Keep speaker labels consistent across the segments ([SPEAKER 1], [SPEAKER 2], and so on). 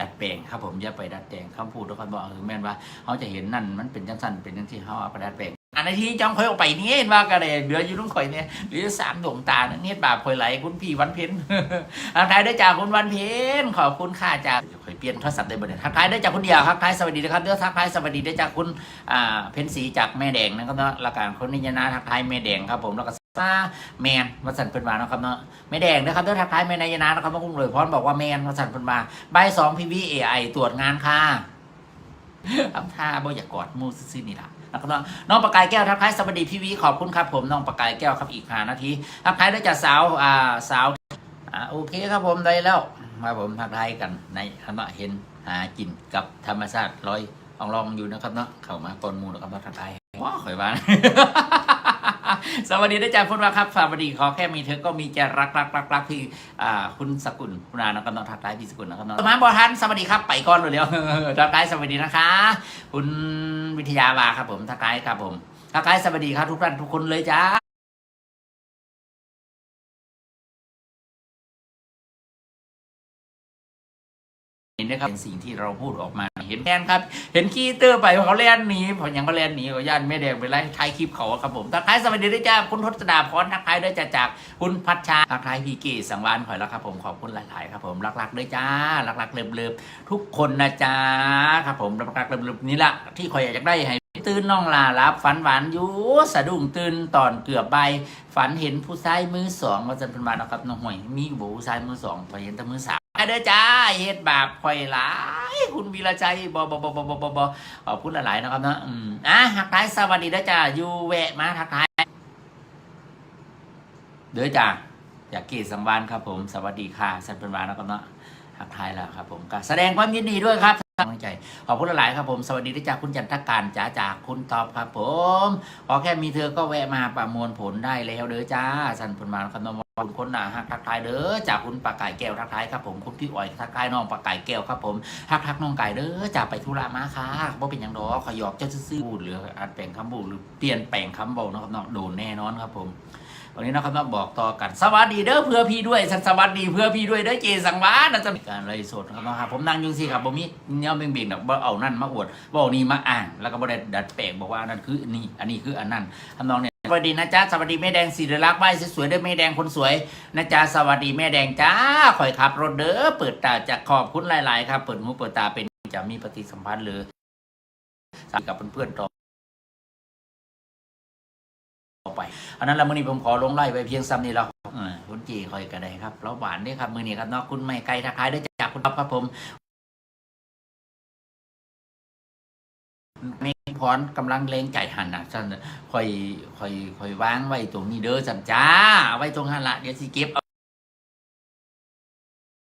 [SPEAKER 1] ดัดแปลงครับผมอย่าไปดัดแปลงคำพูดทุกคนบอกเออแม่นว่าเขาจะเห็นนั่นมันเป็นจังสันเป็นจังที่เขาเอาไปดัดแปลงอันนี้ที่จ้องคอยออกไปนี่เห็นว่ากันเลยเหลืออยู่ตรงข่อยเนี่ยเหลือสามดวงตาเนี่ยบาปข่อยไหลคุณพี่วันเพ็ญทักทายด้วยจากคุณวันเพ็ญขอบคุณค่ะจากข่อยเปลี่ยนโทรศัพท์ได้บ่เนี่ยทักทายด้วยจากคุณเดียวทักทายสวัสดีนะครับเด้อทักทายสวัสดีด้วยจากคุณอ่าเพ็ญศรีจากแม่แดงนะครับเนาะและการคนนิยนาทักทายแม่แดงครับผมแล้วก็ มาแมนวัสันเป็นมาเนาะครับเนาะไม่แดงนะครับเด้อทักทายแม่นายนานะครับน้องกุ้งเลยพร้อมบอกว่าแมนวัสันเป็นมาใบสองพีวีเอไอตรวจงานค่ะทำท่าบ่อยากกอดมูซินี่ล่ะนะครับเนาะน้องประกายแก้วทักทายสวัสดีพี่วีขอบคุณครับผมน้องประกายแก้วครับอีกห้านาทีทักทายด้วยจากสาวอ่าสาวอ่าโอเคครับผมได้แล้วมาผมทักทายกันในธรรมะเห็นหากินกับธรรมชาติลอยอองลองอยู่นะครับเนาะเข้ามาก่อนมูนะครับทักทายว้าข่อยบ้าน สวัสดีนะจ๊ะคุณว่าครับสวัสดีขอแค่มีเธอก็มีจะรักรักรักรักพี่คุณสกุลคุณานะครับน้องทักทายพี่สกุลนะครับน้องมาบอทันสวัสดีครับไปก่อนเลยเดียวทักทายสวัสดีนะคะ คุณวิทยาวาครับผมทักทายครับผมทักทายสวัสดีครับทุกท่านทุกคนเลยจ้าเห็นนะครับเป็นสิ่งที่เราพูดออกมา เห็นแทนครับ เห็นขี้เตอร์ไปเขาเล่นหนีพอยังเขาเล่นหนีก็ย่านแม่แดงไปไล่ท้ายคลิปเขาครับผมทักทายสวัสดีด้วยจ้าคุณทศดาพรทักทายด้วยจ้าจากคุณพัชชาทักทายพี่เกศสังวานขอยแล้วครับผมขอบคุณหลาย ๆ ครับผมรักๆด้วยจ้ารักๆเลิฟๆทุกคนนะจ้าครับผมรักๆเลิฟๆนี่แหละที่คอยอยากได้ให้ตื่นน้องลารับฝันหวานอยู่สะดุ้งตื่นตอนเกือบใบฝันเห็นผู้ชายมือสองว่าจะเป็นมานะครับน้องห่วยมีอยู่บ่ผู้ชายมือสองพอเห็นแต่มือสาม เด้อจ้าเฮ็ดบาปคอยหลายคุณวีระใจบอบอบอบอบอบอขอบคุณหลายๆนะครับเนาะอืมอะทักทายสวัสดีเด้อจ้าอยู่แวะมาทักทายเด้อจ้าจากเกศสังวานครับผม สวัสดีค่ะสันเป็นวานนะครับเนาะทักทายแล้วครับผมก็แสดงความยินดีด้วยครับกำลังใจขอบคุณหลายครับผมสวัสดีที่จากคุณจันทการจ๋าจากคุณตอบครับผมขอแค่มีเธอก็แวะมาประมวลผลได้แล้วเด้อจ้าสันพนมาคำนวณ คุณคนหนาฮักทักทายเด้อจากคุณปากไก่แก้วทักทายครับผมคุณพี่อ๋อยทักทายน้องปากไก่แก้วครับผมทักทักน้องไก่เด้อจากไปธุระมาค่ะบ่เป็นย่างดอกขอยอกเจ้าซื่อๆพูดหรืออัดแปลงคำบูดหรือเปลี่ยนแปลงคำบอกนะครับน้องโดนแน่นอนครับผมวันนี้นะครับต้องบอกต่อกันสวัสดีเด้อเพื่อพี่ด้วยสวัสดีเพื่อพี่ด้วยเด้อเจสังวานนะจะมีการไลฟ์สดครับนะครับผมนั่งยุ่งสิครับผมมีเนี้ยเบ่งเบ่งๆแบบเอานั่นมาอวดบอานี่มาอ่านแล้วก็บ่ได้ดัดแปลงบอกว่านนั้นคืออันนี้อันนี้คืออันนั้นทำนองเนี่ย สวัสดีนะจ๊ะสวัสดีแม่แดงศิริลักษ์ไหว้สวยๆด้อแม่แดงคนสวยนะจ๊ะสวัสดีแม่แดงจ้าคอยขับรถเด้อเปิดตาจะขอบคุณหลายๆครับ เปิดหูเปิดตาเป็นจะมีปฏิสัมพันธ์หรือกับเพื่อนๆต่อไปอันนั้นละมือนี้ผมขอลงไล่ไปเพียงซ้ำนี้แล้วเออคุณจีคอยกระไดครับเราหวานด้วยครับมือนี้ครับเนอกคุณไม่ไกลทักทายได้จากคุณครับผม พรกำลังเลงใจหันนะฉันคอยคอยคอยวางไว้ตรงนี้เด้อสันจ้าไว้ตรงหันละเดี๋ยวสิเก็บเอา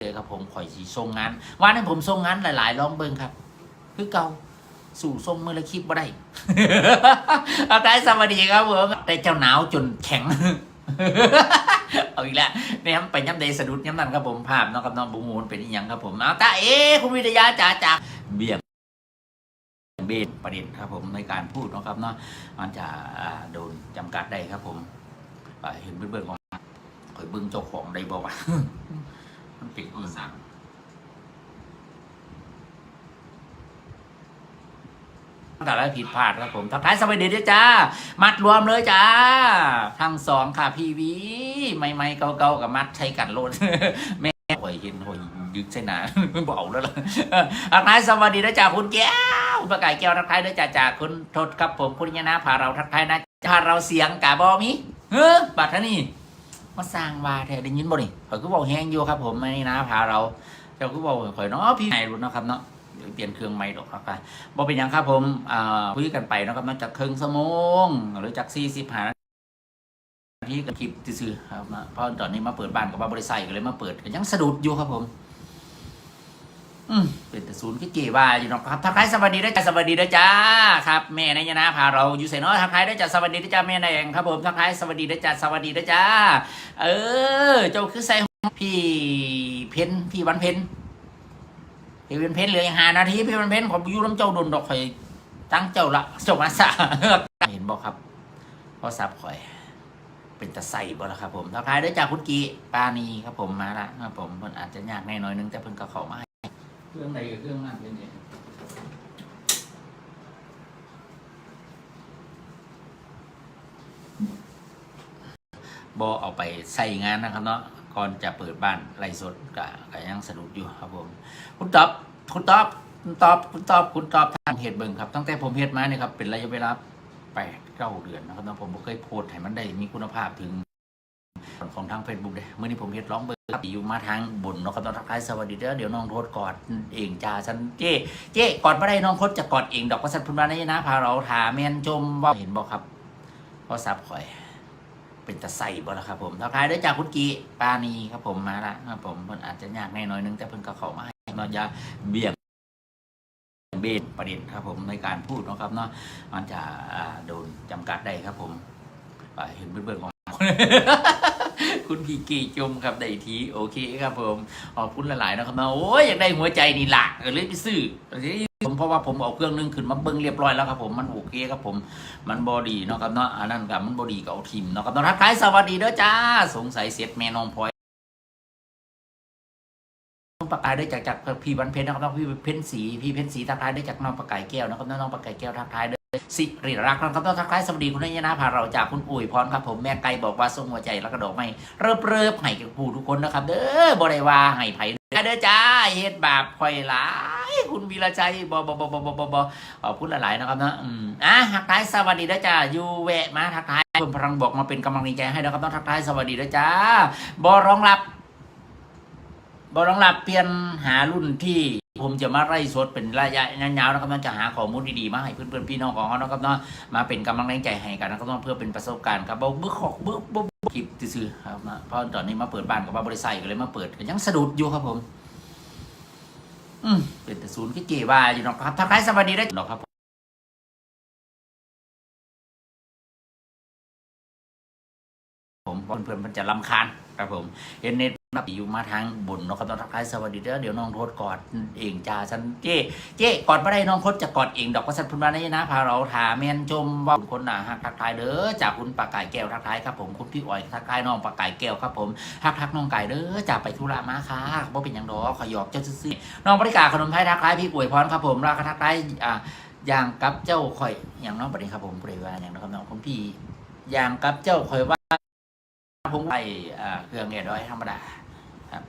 [SPEAKER 1] เดี๋ยวครับผมคอยสีส่งงานวันนั้ผมส่งงานหลายๆลองเบิ่งครับ คือเก่าสู่ทรงมือละคลิปบ่ได้เอาได้สวัสดีครับผมได้เจ้าหนาวจนแข็งเอาอีกแล้วเนี่ยไปย้ำเดสะดุดย้ำนั่นครับผมภาพนาะครับน้องบูมูลเป็นอีหยังครับผมเอาตาเอ๋คุณวิทยาจ๋าจาเบี่ยง เบนประเด็นครับผมในการพูดนะครับเนาะมันจะโดนจำกัดได้ครับ ผมเห็นเบื้องๆของคอยเบื้องเจ้าของได้บ่วะมันเป็นอีหยังแต่ละผิดพลาดครับผมทักทายสวัสดีด้วยจ้า มัดรวมเลยจ้า ทั้งสองค่ะพีวี ไม่ไม่เก่าๆกับมัดใช้กันโลดแม่ หอยเห็นหอยยึกใช่หนาไม่บอกแล้วล่ะทักทายสวัสดีด้วยจ้าคุณแก้วประกายแก้วทักทายด้วยจ้าจ่าคุณทศครับผมคุณยนาพาเราทักทายนะพาเราเสียงกาบอมีเฮ้อบัตรท่านี่มาสร้างวาแท้ได้ยินบ่นี่ข่อยก็บอกแห้งอยู่ครับ ผมไม่นะพาเราเจ้าก็บอกข่อยเนาะพี่ไหนรู้นะครับเนาะเดี๋ยวเปลี่ยนเครื่องไม่หรอกครับบ่เป็นยังครับผมอ่าคุยกันไปนะครับนอกจากครึ่งชั่วโมงหรือจากสี่สิบห้านา ทีกับคลิปซื่อครับเพราะตอนนี้มาเปิดบ้านกับว่าบริษัทก็เลยมาเปิดก็ยังสะดุดอยู่ครับผม อืมเป็นแต่ศูนย์ก็เกว่าอยู่นะครับทักทายสวัสดีด้วยจ้าสวัสดีด้วยจ้าครับแม่นายนาพาเราอยู่ใส่น้อยทักทายด้วยจ้าสวัสดีด้วยจ้าแม่นายเองครับผมทักทายสวัสดีด้วยจ้าสวัสดีด้วยจ้า เออเจ้าคือใส่พี่เพนพี่วันเพนพี่เป็นเพนเหลืออีกห้านาทีพี่เป็นเพนผมอยู่น้ำเจ้าโดนดอกข่อยตั้งเจ้าละจ้ามาสะเห็นบอกครับพอสับข่อย เป็นตะไส่บ่ละครับผมทักทายด้วยจากคุณกีปานีครับผมมาละครับผมมันอาจจะยากแน่น้อยนึงแต่เพิ่นก็เข้ามาให้เครื่องใดกับเครื่องนั้นเป็นเนี่บอเอาไปใส่งานนะครับเนาะก่อนจะเปิดบ้านไล่สดก็ก็ยังสะดุดอยู่ครับผมคุณตอบคุณตอบคุณตอบคุณตอบคุณตอบทางเหตุเบิ่งครับตั้งแต่ผมเฮ็ดมาเนี่ยครับเป็นระยะเวลา แปดเก้าเดือนนะครับนะผมเคยโพสต์ให้มันได้มีคุณภาพถึงของทางเฟซบุ๊กเลยเมื่อนี้ผมเฮ็ดร้องเบอร์ครับอยู่มาทางบนนะครับตอนทักทายสวัสดีเด้อเดี๋ยวน้องโทษกอดเองจ้าฉันเจ้เจ้กอดไม่ได้น้องโทษจะกอดเองดอกว่าสันพุนมาในนะพาเราถาแม่นจมว่าเห็นบอกครับเพราะซับข่อย เป็นตะไส่บ่ละครับผมทักทายเด้จากคุณกีปานีครับผมมาละครับผมเพิ่นอาจจะยากแน่น้อยนึงแต่เพิ่นก็เข้ามาให้เนาะอย่าเบี่ยง เบนประเด็นครับผมในการพูดนะครับเนาะมันจะโดนจำกัดได้ครับผมเห็นเบื้องของคุณพีกีจมครับได้ทีโอเคครับผมขอบคุณหลายๆนะครับนะโอ้ยอยากได้หัวใจนี่ลักเลยไปซื้อผมเพราะว่าผมเอาเครื่องนึงขึ้นมาเบิ้งเรียบร้อยแล้วครับผมมันโอเคครับผมมันบอดีเนาะครับเนาะอันนั้นกับมันบอดีกับเอาทีมเนาะครับเนาะทักทายสวัสดีเด้อจ้า สงสัยเสร็จแม่น้องพลอย น้องประกายได้จากจากพี่วันเพ็ญนะครับน้องพี่เพ็ญสีพี่เพ็ญสีทักทายได้จากน้องประกายแก้วนะครับน้องประกายแก้วทักทายได้สิริรักษ์นะครับต้องทักทายสวัสดีคุณนายนะพาเราจากคุณอุ๋ยพรครับผมแม่ไก่บอกว่าส่งหัวใจแล้วก็ดอกไม้เริบเริบให้กับผู้ทุกคนนะครับเด้อบริวาให้ไผ่เด้อจ้าเฮ็ดบาปคอยหลายคุณวีรชัยบอบอบอบอบอบอขอบคุณหลายๆนะครับนะอืมอะทักทายสวัสดีเด้อจ้าอยู่แวะมาทักทายคุณพลังบอกมาเป็นกำลังใจให้นะครับต้องทักทายสวัสดีเด้อจ้าบอร้องรับ บอรองรับเปลี่ยนหารุ่นที่ผมจะมาไล่สดเป็นระยะยาวๆนะครับน้องจะหาข้อมูลดีๆมาให้เพื่อนๆพี่น้องของเขานะครับเนาะมาเป็นกำลังแรงใจให้กันนะครับเนาะเพื่อเป็นประสบการณ์ครับบ่บึกขอกเบึกบึกบึกคลิปซื่อครับนะเพราะตอนนี้มาเปิดบ้านกับว่าบริษัทก็เลยมาเปิดก็ยังสะดุดอยู่ครับผม อืมเป็นแต่ศูนย์ที่เกว่าอยู่นะครับทักทายสวัสดีได้เนาะครับผมเพราะเพื่อนๆมันจะลำคาญครับผมเห็นเน็ต นับอยู่มาทางบนเนาะครับต้องทักทายสวัสดีเด้อเดี๋ยวน้องโทษกอดเองจ้าฉันเจ้เจ้กอดไม่ได้น้องโทษจะกอดเองดอกว่าสันพุนมาในนะพาเราถาแม่นจมว่าคนหนาฮักทักทายเด้อจากคุณปากไก่แก้วทักทายครับผมคุณพี่อ้อยทักทายน้องปากไก่แก้วครับผมฮักทักน้องไก่เด้อจากไปธุระมาค่ะบ่เป็นหยังดอกขอยอกเจ้าซื่อน้องบริการขนมไทยทักทายพี่อวยพรครับผมราคาทักทายอ่าอย่างกับเจ้าข่อยอย่างน้องประเด็นครับผมเปรยว่าอย่างนะครับน้องคุณพี่อย่างกับเจ้าข่อยว่าผมไปเครื่องเอ็ดร้อยธรรมดา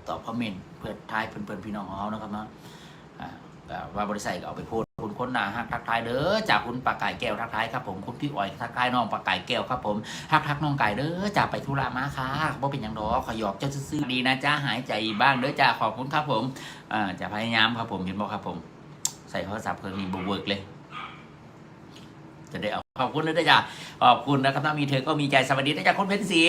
[SPEAKER 1] ตอบคอมเมนต์เพื่อทายเพื่อนๆพี่น้องของเขานะครับเนาะอ่าก็ว่าบริษัทก็เอาไปโพสคุณค้นหนาฮักทักทายเด้อจากคุณปากไก่แก้วทักทายครับผมคุณพี่อ้อยทักทายน้องปากไก่แก้วครับผมฮักทักน้องไก่เด้อจากไปธุระมาค่ะบ่เป็นหยังดอกขอยอกเจ้าซื่อดีนะจ้าหายใจบ้างเด้อจ้าขอบคุณครับผมอ่าจะพยายามครับผมเห็นบอกครับผม ใส่โทรศัพท์เครื่องนี้บเวิร์กเลย จะได้เอาขอบคุณเลยนะจ้าขอบคุณนะครับถ้ามีเธอก็มีใจสวัสดีนะจ้าคุณเพชรศรี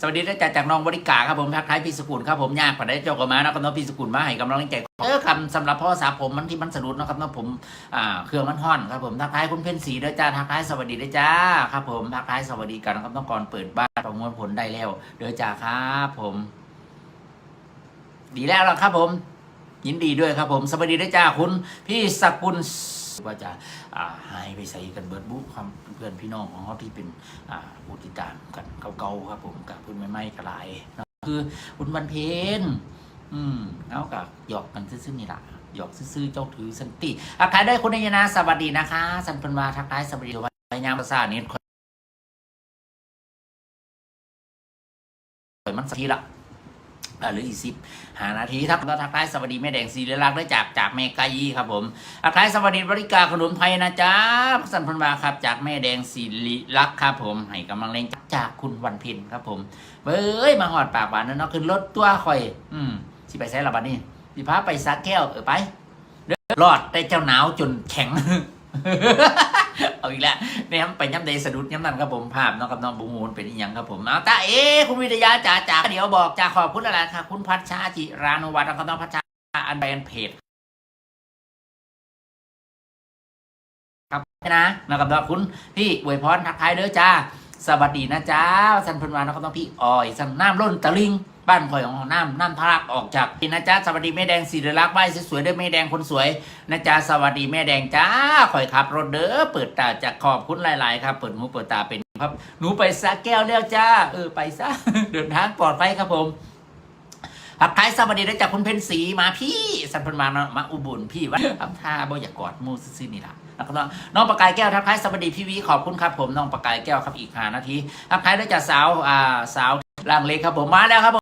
[SPEAKER 1] สวัสดีนจ๊ะจากน้องบริกาครับผมทักทายพี่สกุลครับผมยากผ่านได้เจ้ากับมานะครับน้องพี่สกุลมาให้กำลังใจเออคำสำหรับพ่อสาวผมมันที่มันสะดุดนะครับน้องผมอ่าเครื่องมันห่อนครับผมทักทายคุณเพ็ญศรีด้วยจ้าทักทายสวัสดีด้วยจ้าครับผมทักทายสวัสดีกันนะครับต้องก่อนเปิดบ้านประมวลผลได้แล้วเด้อจ้าครับผม ดีแล้วครับผม ยินดีด้วยครับผม สวัสดีด้วยจ้าคุณพี่สกุล ว่าจะหายไปใส่กันเบิดบุ๊ความเพื่อนพี่น้องของเขาที่เป็นอ่าผู้ติดตามกันเก่าๆครับผมกับคุณไม่ไม่กระไรเนาะคือคุณวันเพ็ญอืมเอากับหยอกกันซื่อๆนี่แหละหยอกซื่อๆเจ้าถือสันติอาคายได้คุณนายนาสวัสดีนะคะ สันพันวาทักทายสวัสดีวันยามภาษานี้ข่อยมันสักทีละ หรืออีสิบหานาทีทักก็ทักทายสวัสดีแม่แดงสีเรลักษ์ได้จากจากแม่ไก่ครับผมทักทายสวัสดีบริการขนมไทยนะจ๊ะสันพันวาครับจากแม่แดงสีลักษ์ครับผมให้กำลังเล่งจากคุณวันเพ็ญครับผมเบ้ยมาหอดปากหวานนะเนาะขึ้นรถตัวคอย อืมสิไปใช้ละบัดนี้สิพาไปซักแก้วเออไปเด้อรอดได้เจ้าหนาวจนแข็ง เอาอีกแล้วเนี่ยไปย้ำเดสะดุดย้ำนั่นครับผมภาพเนาะครับน้องบูมูลเป็นอีหยังครับผมเอาตาเอ๊คุณวิทยาจ๋าจ๋าเดี๋ยวบอกจ๋าขอบคุณอะไรครับคุณพัชชาจิรานุวัฒน์ครับน้องพัชชาอันแบนเพจครับนะนะครับน้องคุณพี่อวยพรทักทายเด้อจ้า สวัสดีนะจ้าสันพันวานะครับน้องพี่อ้อยสันน้ำล้นตะลิงบ้านข่อยของน้ำน้ำทะลักออกจากนะจ๊ะสวัสดีแม่แดงสีรักไหว้สวยๆด้วยแม่แดงคนสวยนะจ๊ะสวัสดีแม่แดงจ้าข่อยขับรถเด้อเปิดตาจากขอบคุณหลายๆครับเปิดหูเปิดตาเป็นครับหนูไปสะแก้วแล้วจ้าเออไปซะเดินทางปลอดภัยครับผม ทักทายสวัสดีได้จากคุณเพนสีมาพี่สันพันมาเนาะมาอุบุญพี่ว่าทำท่าบ่อยากกอดมูซื่อนี่ล่ะแล้วก็น้องประกายแก้วทักทายสวัสดีพี่วิขอบคุณครับผมน้องประกายแก้วครับอีกห้านาทีทักทายได้จากสาวอ่าสาวล่างเล็กครับผมมาแล้วครับผม